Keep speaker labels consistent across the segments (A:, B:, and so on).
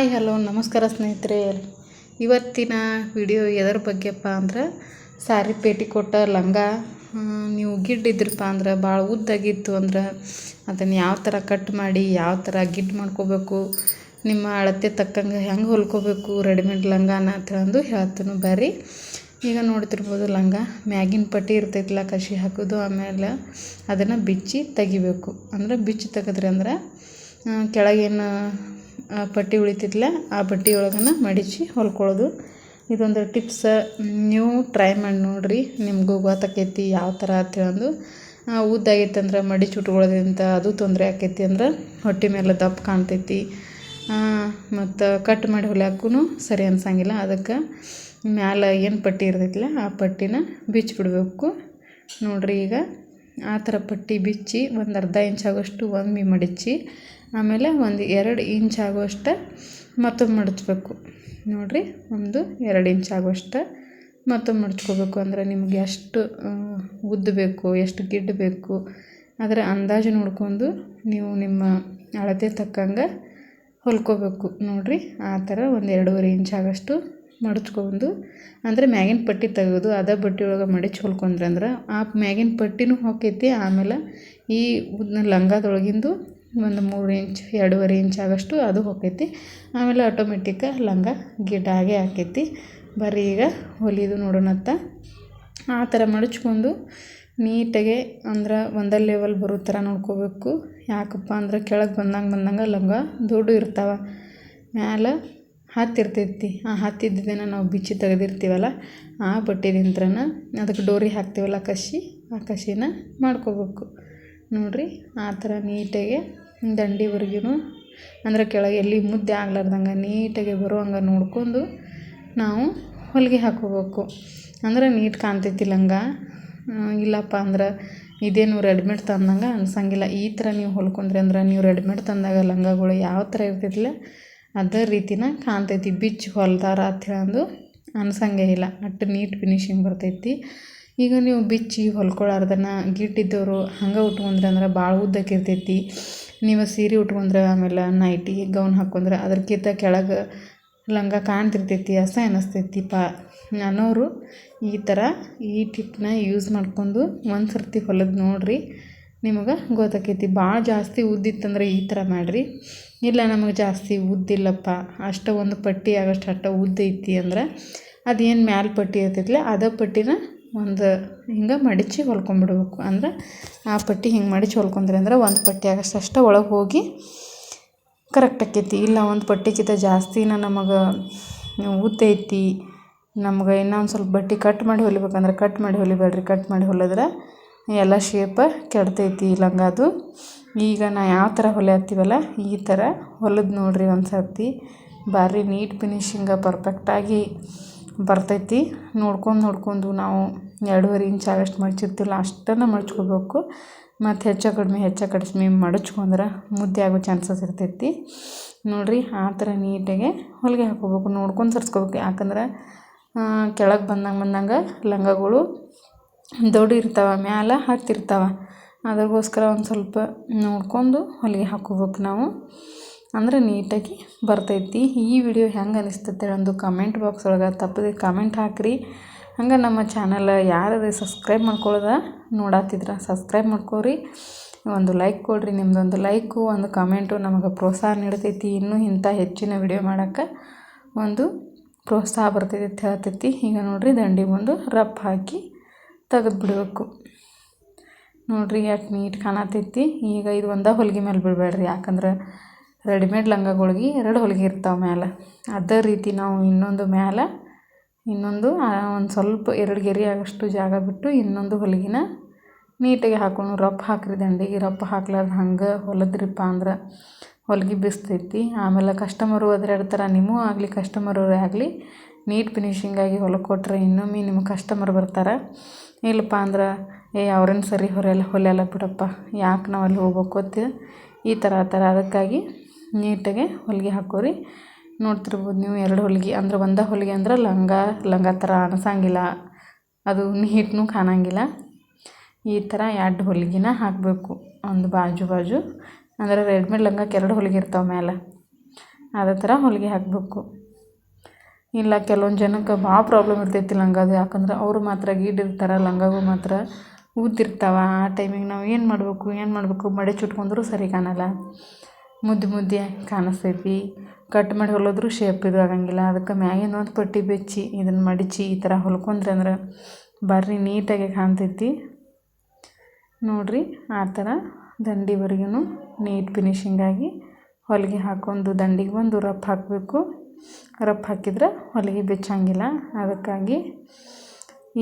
A: Hi, hello, ನಮಸ್ಕಾರ ಸ್ನೇಹಿತರೆ. ಇವತ್ತಿನ ವಿಡಿಯೋ ಎದರ ಬಗ್ಗೆಪ್ಪ ಅಂದ್ರೆ ಸ್ಯಾರಿ ಕೊಟ್ಟ ಲಂಗ ನೀವು ಗಿಡ್ ಇದ್ರಪ್ಪ ಅಂದ್ರೆ ಭಾಳ ಉದ್ದಾಗಿತ್ತು ಅಂದ್ರೆ, ಅದನ್ನು ಯಾವ ಥರ ಕಟ್ ಮಾಡಿ, ಯಾವ ಥರ ಗಿಡ್ ಮಾಡ್ಕೋಬೇಕು, ನಿಮ್ಮ ಅಳತೆ ತಕ್ಕಂಗೆ ಹೆಂಗೆ ಹೊಲ್ಕೋಬೇಕು, ರೆಡಿಮೇಡ್ ಲಂಗಾನ ಅಂತಂದು ಹೇಳ್ತಾನು ಬರ್ರಿ. ಈಗ ನೋಡ್ತಿರ್ಬೋದು ಲಂಗ ಮ್ಯಾಗಿನ ಪಟ್ಟಿ ಇರ್ತೈತಿಲ್ಲ ಕಸಿ ಹಾಕೋದು, ಆಮೇಲೆ ಅದನ್ನು ಬಿಚ್ಚಿ ತೆಗಿಬೇಕು. ಅಂದ್ರೆ ಬಿಚ್ಚಿ ತೆಗೆದ್ರಿ ಅಂದ್ರೆ ಕೆಳಗೇನು ಪಟ್ಟಿ ಉಳಿತಿದ್ಲ, ಆ ಪಟ್ಟಿ ಒಳಗನ ಮಡಿಚಿ ಹೊಲ್ಕೊಳ್ಳೋದು ಇದೊಂದು ಟಿಪ್ಸ, ನೀವು ಟ್ರೈ ಮಾಡಿ ನೋಡಿರಿ ನಿಮಗೂ ಗೊತ್ತಾಕೈತಿ ಯಾವ ಥರ ಅಂತೇಳಂದು. ಉದ್ದಾಗೈತಂದ್ರೆ ಮಡಿಚಿ ಉಟ್ಕೊಳ್ಳೋದ್ರಿಂದ ಅದು ತೊಂದರೆ ಆಕೈತಿ ಅಂದ್ರೆ ಹೊಟ್ಟೆ ಮೇಲೆ ದಪ್ಪ ಕಾಣ್ತೈತಿ. ಮತ್ತು ಕಟ್ ಮಾಡಿ ಹೊಲ್ಯಾಕೂ ಸರಿ ಅನ್ಸಂಗಿಲ್ಲ. ಅದಕ್ಕೆ ಮ್ಯಾಲೆ ಏನು ಪಟ್ಟಿ ಇರ್ತೈತಿಲ್ಲ ಆ ಪಟ್ಟಿನ ಬಿಚ್ಚಿಬಿಡ್ಬೇಕು ನೋಡಿರಿ ಈಗ ಆ ಥರ ಪಟ್ಟಿ ಬಿಚ್ಚಿ ಒಂದು ಅರ್ಧ ಇಂಚ್ ಆಗೋಷ್ಟು ಒಮ್ಮೆ ಮಡಚಿ, ಆಮೇಲೆ ಒಂದು ಎರಡು ಇಂಚ್ ಆಗುವಷ್ಟು ಮತ್ತೊಮ್ಮೆ ಮಡಚಬೇಕು. ನೋಡಿರಿ, ಒಂದು ಎರಡು ಇಂಚ್ ಆಗುವಷ್ಟು ಮತ್ತೊಮ್ಮೆ ಮಡಚ್ಕೋಬೇಕು. ಅಂದರೆ ನಿಮ್ಗೆ ಎಷ್ಟು ಉದ್ದ ಬೇಕು ಎಷ್ಟು ಗಿಡ್ಡ ಬೇಕು ಅದರ ಅಂದಾಜು ನೋಡಿಕೊಂಡು ನೀವು ನಿಮ್ಮ ಅಳತೆ ತಕ್ಕಂಗೆ ಹೊಲ್ಕೋಬೇಕು. ನೋಡಿರಿ, ಆ ಥರ ಒಂದು ಎರಡೂವರೆ ಇಂಚ್ ಆಗೋಷ್ಟು ಮಡಚ್ಕೊಂಡು, ಅಂದರೆ ಮ್ಯಾಗಿನ ಪಟ್ಟಿ ತೆಗೆದು ಅದೇ ಬಟ್ಟೆ ಒಳಗೆ ಮಡಿಚಿ ಹೊಲ್ಕೊಂಡ್ರೆ ಅಂದ್ರೆ ಆ ಮ್ಯಾಗಿನ ಪಟ್ಟಿನೂ ಹೊಕ್ಕೈತಿ. ಆಮೇಲೆ ಈ ಉದ್ನ ಲಂಗದೊಳಗಿಂದು ಒಂದು ಮೂರು ಇಂಚ್, ಎರಡೂವರೆ ಇಂಚ್ ಆಗೋಷ್ಟು ಅದು ಹೊಕ್ಕೈತಿ. ಆಮೇಲೆ ಆಟೋಮೆಟಿಕ್ಕ ಲಂಗ ಗಿಡ್ಡ ಆಗೇ ಆಕೈತಿ ಈಗ ಹೊಲಿದು ನೋಡೋಣತ್ತ ಆ ಥರ ಮಡಚ್ಕೊಂಡು ನೀಟಾಗೆ ಅಂದ್ರೆ ಒಂದೇ ಲೆವೆಲ್ ಬರೋ ಥರ ನೋಡ್ಕೋಬೇಕು. ಯಾಕಪ್ಪ ಅಂದ್ರೆ ಕೆಳಗೆ ಬಂದಂಗೆ ಬಂದಂಗೆ ಲಂಗ ದುಡ್ಡು ಇರ್ತಾವೆ. ಮ್ಯಾಲೆ ಹತ್ತಿರ್ತೈತಿ. ಆ ಹತ್ತಿದ್ದನ್ನ ನಾವು ಬಿಚ್ಚಿ ತೆಗೆದಿರ್ತೀವಲ್ಲ, ಆ ಬಟ್ಟೆದಿಂತ್ರನ ಅದಕ್ಕೆ ಡೋರಿ ಹಾಕ್ತೀವಲ್ಲ ಕಸಿ ಆ ಕಸಿನ ಮಾಡ್ಕೋಬೇಕು. ನೋಡಿರಿ, ಆ ಥರ ನೀಟಾಗಿ ದಂಡಿವರೆಗೂ ಅಂದ್ರೆ ಕೆಳಗೆ ಎಲ್ಲಿ ಮುದ್ದೆ ಆಗ್ಲಾರ್ದಂಗೆ ನೀಟಾಗಿ ಬರುವಂಗೆ ನೋಡ್ಕೊಂಡು ನಾವು ಹೊಲಿಗೆ ಹಾಕೋಬೇಕು ಅಂದ್ರೆ ನೀಟ್ ಕಾಣ್ತೈತಿ ಲಂಗ. ಇಲ್ಲಪ್ಪ ಅಂದ್ರೆ ಇದೇನು ರೆಡಿಮೇಡ್ ತಂದಂಗೆ ಅನ್ಸಂಗಿಲ್ಲ. ಈ ಥರ ನೀವು ಹೊಲ್ಕೊಂಡ್ರಿ ಅಂದ್ರೆ ನೀವು ರೆಡಿಮೇಡ್ ತಂದಾಗ ಲಂಗಗಳು ಯಾವ ಥರ ಇರ್ತೈತಿಲ್ಲ ಅದೇ ರೀತಿನ ಕಾಣ್ತೈತಿ ಬಿಚ್ಚಿ ಹೊಲ್ದಾರ ಹೇಳಂದು ಅನ್ಸಂಗೇ ಇಲ್ಲ. ಅಷ್ಟು ನೀಟ್ ಫಿನಿಶಿಂಗ್ ಬರ್ತೈತಿ. ಈಗ ನೀವು ಬಿಚ್ಚಿ ಹೊಲ್ಕೊಳಾರ್ದನ್ನ ಗಿಟ್ಟಿದ್ದವರು ಹಂಗೆ ಉಟ್ಕೊಂಡ್ರೆ ಅಂದ್ರೆ ಭಾಳ ಉದ್ದಕ್ಕಿರ್ತೈತಿ ನೀವು ಸೀರೆ ಉಟ್ಕೊಂಡ್ರೆ ಆಮೇಲೆ ನೈಟಿ ಗೌನ್ ಹಾಕ್ಕೊಂಡ್ರೆ ಅದಕ್ಕಿಂತ ಕೆಳಗೆ ಲಂಗ ಕಾಣ್ತಿರ್ತೈತಿ ಅಸ ಅನ್ನಿಸ್ತೈತಿ ಪಾ. ಅನ್ನೋರು ಈ ಥರ ಈ ಟಿಪ್ನ ಯೂಸ್ ಮಾಡ್ಕೊಂಡು ಒಂದು ಸರ್ತಿ ಹೊಲದ ನೋಡಿರಿ. ನಿಮಗೆ ಗೊತ್ತಾಕೈತಿ. ಭಾಳ ಜಾಸ್ತಿ ಉದ್ದಿತ್ತಂದ್ರೆ ಈ ಥರ ಮಾಡಿರಿ. ಇಲ್ಲ ನಮಗೆ ಜಾಸ್ತಿ ಉದ್ದಿಲ್ಲಪ್ಪ ಅಷ್ಟು ಒಂದು ಪಟ್ಟಿ ಆಗೋಷ್ಟು ಅಷ್ಟು ಉದ್ದ ಐತಿ ಅಂದ್ರೆ ಅದೇನು ಮ್ಯಾಲ ಪಟ್ಟಿ ಇರ್ತೈತಿಲ್ಲ ಅದ ಪಟ್ಟಿನ ಒಂದು ಹಿಂಗೆ ಮಡಚಿ ಹೊಲ್ಕೊಂಬಿಡ್ಬೇಕು. ಅಂದ್ರೆ ಆ ಪಟ್ಟಿ ಹಿಂಗೆ ಮಡಚಿ ಹೊಲ್ಕೊಂಡ್ರಿ ಅಂದ್ರೆ ಒಂದು ಪಟ್ಟಿ ಆಗೋಷ್ಟು ಅಷ್ಟೇ ಒಳಗೆ ಹೋಗಿ ಕರೆಕ್ಟ್ ಆಕೈತಿ. ಇಲ್ಲ ಒಂದು ಪಟ್ಟಿಕ್ಕಿಂತ ಜಾಸ್ತಿನ ನಮಗೆ ಉದ್ದ ಐತಿ. ನಮ್ಗೆ ಇನ್ನೊಂದು ಸ್ವಲ್ಪ ಬಟ್ಟೆ ಕಟ್ ಮಾಡಿ ಹೊಲಿಬೇಕಂದ್ರೆ ಕಟ್ ಮಾಡಿ ಹೊಲಿಬೇಡ್ರಿ. ಕಟ್ ಮಾಡಿ ಹೊಲಿದ್ರೆ ಎಲ್ಲ ಶೇಪ ಕೆಡ್ತೈತಿ ಲಂಗದು ಈಗ ನಾ ಯಾವ ಥರ ಹೊಲಿಯತ್ತೀವಲ್ಲ ಈ ಥರ ಹೊಲಿದು ನೋಡ್ರಿ ಒಂದು ಸರ್ತಿ. ಭಾರಿ ನೀಟ್ ಫಿನಿಶಿಂಗ ಪರ್ಫೆಕ್ಟಾಗಿ ಬರ್ತೈತಿ. ನೋಡ್ಕೊಂಡು ನೋಡ್ಕೊಂಡು ನಾವು ಎರಡೂವರೆ ಇಂಚ್ ಆಗಷ್ಟು ಮಡ್ಚಿರ್ತೀವಲ್ಲ ಅಷ್ಟನ್ನು ಮಡ್ಚ್ಕೋಬೇಕು. ಮತ್ತು ಹೆಚ್ಚು ಕಡಿಮೆ ಹೆಚ್ಚು ಕಡಿಮೆ ಮಡಚ್ಕೊಂಡ್ರೆ ಮುದ್ದೆ ಆಗೋ ಚಾನ್ಸಸ್ ಇರ್ತೈತಿ. ನೋಡಿರಿ ಆ ಥರ ನೀಟಾಗೆ ಹೊಲಿಗೆ ಹಾಕೋಬೇಕು, ನೋಡ್ಕೊಂಡು ಸರ್ಸ್ಕೋಬೇಕು. ಯಾಕಂದ್ರೆ ಕೆಳಗೆ ಬಂದಂಗೆ ಬಂದಂಗೆ ಲಂಗಗಳು ದೊಡ್ಡ ಇರ್ತಾವೆ, ಮ್ಯಾಲೆ ಹತ್ತಿರ್ತಾವೆ ಅದ್ರಗೋಸ್ಕರ ಒಂದು ಸ್ವಲ್ಪ ನೋಡ್ಕೊಂಡು ಹೊಲಿಗೆ ಹಾಕೋಬೇಕು ನಾವು. ಅಂದ್ರೆ ನೀಟಾಗಿ ಬರ್ತೈತಿ. ಈ ವಿಡಿಯೋ ಹೆಂಗೆ ಅನಿಸ್ತೈತೆ ಒಂದು ಕಮೆಂಟ್ ಬಾಕ್ಸ್ ಒಳಗೆ ತಪ್ಪದೆ ಕಮೆಂಟ್ ಹಾಕಿರಿ. ಹಂಗೆ ನಮ್ಮ ಚಾನಲ್ ಯಾರು ಸಬ್ಸ್ಕ್ರೈಬ್ ಮಾಡ್ಕೊಳ್ಳೋದ ನೋಡತ್ತಿದ್ರೆ ಸಬ್ಸ್ಕ್ರೈಬ್ ಮಾಡ್ಕೊರಿ. ಒಂದು ಲೈಕ್ ಕೊಡಿರಿ ನಿಮ್ಮದೊಂದು ಲೈಕು ಒಂದು ಕಮೆಂಟು ನಮಗೆ ಪ್ರೋತ್ಸಾಹ ನೀಡ್ತೈತಿ. ಇನ್ನೂ ಇಂಥ ಹೆಚ್ಚಿನ ವಿಡಿಯೋ ಮಾಡೋಕ್ಕೆ ಒಂದು ಪ್ರೋತ್ಸಾಹ ಬರ್ತೈತಿ ಅಂತ ಹೇಳ್ತೈತಿ. ಈಗ ನೋಡಿರಿ ದಂಡಿಗೆ ಒಂದು ರಪ್ ಹಾಕಿ ತೆಗೆದು ಬಿಡಬೇಕು ನೋಡಿರಿ ಎಷ್ಟು ನೀಟ್ ಕಾಣತೈತಿ. ಈಗ ಇದು ಒಂದೇ ಹೊಲಿಗೆ ಮೇಲೆ ಬಿಡಬೇಡ್ರಿ ಯಾಕಂದ್ರೆ ರೆಡಿಮೇಡ್ ಲಂಗಗಳಿಗೆ ಎರಡು ಹೊಲಿಗೆ ಇರ್ತಾವೆ ಮ್ಯಾಲೆ. ಅದೇ ರೀತಿ ನಾವು ಇನ್ನೊಂದು ಮ್ಯಾಲೆ ಇನ್ನೊಂದು ಒಂದು ಸ್ವಲ್ಪ ಎರಡು ಗೆರೆ ಆಗೋಷ್ಟು ಜಾಗ ಬಿಟ್ಟು ಇನ್ನೊಂದು ಹೊಲಿಗೆನ ನೀಟಾಗಿ ಹಾಕೊಂಡು ರಫ್ ಹಾಕ್ರಿ ದಂಡಿಗೆ ರಫ್ ಹಾಕ್ಲಾರ್ದು ಹಂಗೆ ಹೊಲದ್ರಿಪ್ಪ ಅಂದ್ರೆ ಹೊಲಿಗೆ ಬಿಸ್ತೈತಿ. ಆಮೇಲೆ ಕಸ್ಟಮರು ಒದರಾಡ್ತಾರೆ ನಿಮಗೂ ಆಗಲಿ ಕಸ್ಟಮರವರೇ ಆಗಲಿ, ನೀಟ್ ಫಿನಿಷಿಂಗಾಗಿ ಹೊಲಕ್ಕೆ ಕೊಟ್ಟರೆ ಇನ್ನೊಮ್ಮೆ ನಿಮ್ಮ ಕಸ್ಟಮರ್ ಬರ್ತಾರೆ. ಇಲ್ಲಪ್ಪ ಅಂದ್ರೆ, ಏ ಅವ್ರೇನು ಸರಿ ಹೊರೆಯಲ್ಲ, ಹೊಲಿಯಲ್ಲ ಬಿಡಪ್ಪ, ಯಾಕೆ ನಾವು ಅಲ್ಲಿ ಹೋಗ್ಬೇಕು ಅಂತ ಈ ಥರ ಆ ಥರ ಅದಕ್ಕಾಗಿ ನೀಟಾಗೆ ಹೊಲಿಗೆ ಹಾಕೋರಿ. ನೋಡ್ತಿರ್ಬೋದು ನೀವು ಎರಡು ಹೊಲಿಗೆ, ಅಂದ್ರೆ ಒಂದೇ ಹೊಲಿಗೆ ಅಂದ್ರೆ ಲಂಗ ಲಂಗ ಥರ ಅನಿಸಂಗಿಲ್ಲ. ಅದು ನೀಟ್ನೂ ಕಾಣಂಗಿಲ್ಲ. ಈ ಥರ ಎರಡು ಹೊಲಿಗೆನ ಹಾಕಬೇಕು, ಒಂದು ಬಾಜು ಬಾಜು. ಅಂದ್ರೆ ರೆಡ್ಮೇಡ್ ಲಂಗಕ್ಕೆ ಎರಡು ಹೊಲಿಗೆ ಇರ್ತಾವೆ ಮೇಲೆ ಅದೇ ಥರ ಹೊಲಿಗೆ ಹಾಕಬೇಕು. ಇಲ್ಲ, ಕೆಲವೊಂದು ಜನಕ್ಕೆ ಭಾಳ ಪ್ರಾಬ್ಲಮ್ ಇರ್ತೈತಿ ಲಂಗದು. ಯಾಕಂದ್ರೆ ಅವರು ಮಾತ್ರ ಗೀಡಿರ್ತಾರೆ ಲಂಗಗಳು ಮಾತ್ರ ಉದ್ದಿರ್ತಾವೆ ಆ ಟೈಮಿಗೆ ನಾವು ಏನು ಮಾಡಬೇಕು ಏನು ಮಾಡಬೇಕು? ಮಡೆ ಚುಟ್ಕೊಂಡ್ರೂ ಸರಿ ಕಾಣಲ್ಲ. ಮುದ್ದು ಮುದ್ದೆ ಕಾಣಿಸ್ತೈತಿ. ಕಟ್ ಮಾಡಿ ಹೊಲಿದ್ರು ಶೇಪ್ ಇದು ಆಗಂಗಿಲ್ಲ. ಅದಕ್ಕೆ ಮ್ಯಾಗಿನ ಒಂದು ಪಟ್ಟಿ ಬೆಚ್ಚಿ ಇದನ್ನು ಮಡಚಿ ಈ ಥರ ಹೊಲ್ಕೊಂಡ್ರೆ ಅಂದ್ರೆ ಬರ್ರಿ, ನೀಟಾಗಿ ಕಾಣ್ತೈತಿ. ನೋಡಿರಿ, ಆ ಥರ ದಂಡಿವರೆಗೂ ನೀಟ್ ಫಿನಿಶಿಂಗಾಗಿ ಹೊಲಿಗೆ ಹಾಕ್ಕೊಂಡು ದಂಡಿಗೆ ಬಂದು ರಫ್ ಹಾಕಬೇಕು. ರಫ್ ಹಾಕಿದ್ರೆ ಹೊಲಿಗೆ ಬೆಚ್ಚಂಗಿಲ್ಲ. ಅದಕ್ಕಾಗಿ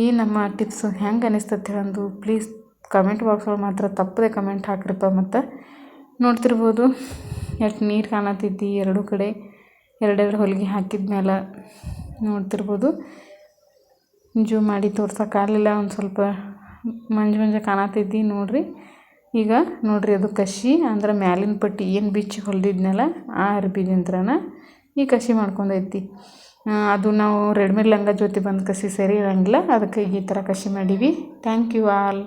A: ಈ ನಮ್ಮ ಟಿಪ್ಸು ಹೆಂಗೆ ಅನಿಸ್ತೈತೆ ಅಂದು ಪ್ಲೀಸ್ ಕಮೆಂಟ್ ಬಾಕ್ಸೊಳಗೆ ಮಾತ್ರ ತಪ್ಪದೆ ಕಮೆಂಟ್ ಹಾಕ್ರಿಪ್ಪ ಮತ್ತು. ನೋಡ್ತಿರ್ಬೋದು, ಎಷ್ಟು ನೀರು ಕಾಣತೈತಿ ಎರಡೂ ಕಡೆ. ಎರಡೆರಡು ಹೊಲಿಗೆ ಹಾಕಿದ್ಮೇಲೆ ನೋಡ್ತಿರ್ಬೋದು. ಜೂ ಮಾಡಿ ತೋರ್ಸೋಕ್ಕಾಗಲಿಲ್ಲ ಒಂದು ಸ್ವಲ್ಪ ಮಂಜು ಮಂಜು ಕಾಣತೈತಿ ನೋಡಿರಿ. ಈಗ ನೋಡಿರಿ ಅದು ಕಸಿ ಅಂದ್ರೆ ಮ್ಯಾಲಿನ ಪಟ್ಟಿ ಏನು ಬಿಚ್ಚಿ ಹೊಲ್ದಿದ್ನಲ್ಲ, ಆ ಅರ್ಬಿದಿಂತ್ರನ ಈ ಕಸಿ ಮಾಡ್ಕೊಂಡೈತಿ. ಅದು ನಾವು ರೆಡಿಮೇಡ್ ಲಂಗ ಜೊತೆ ಬಂದು ಕಸಿ ಸರಿ ಇರೋಂಗಿಲ್ಲ. ಅದಕ್ಕೆ ಈ ಥರ ಕಸಿ ಮಾಡೀವಿ. Thank you all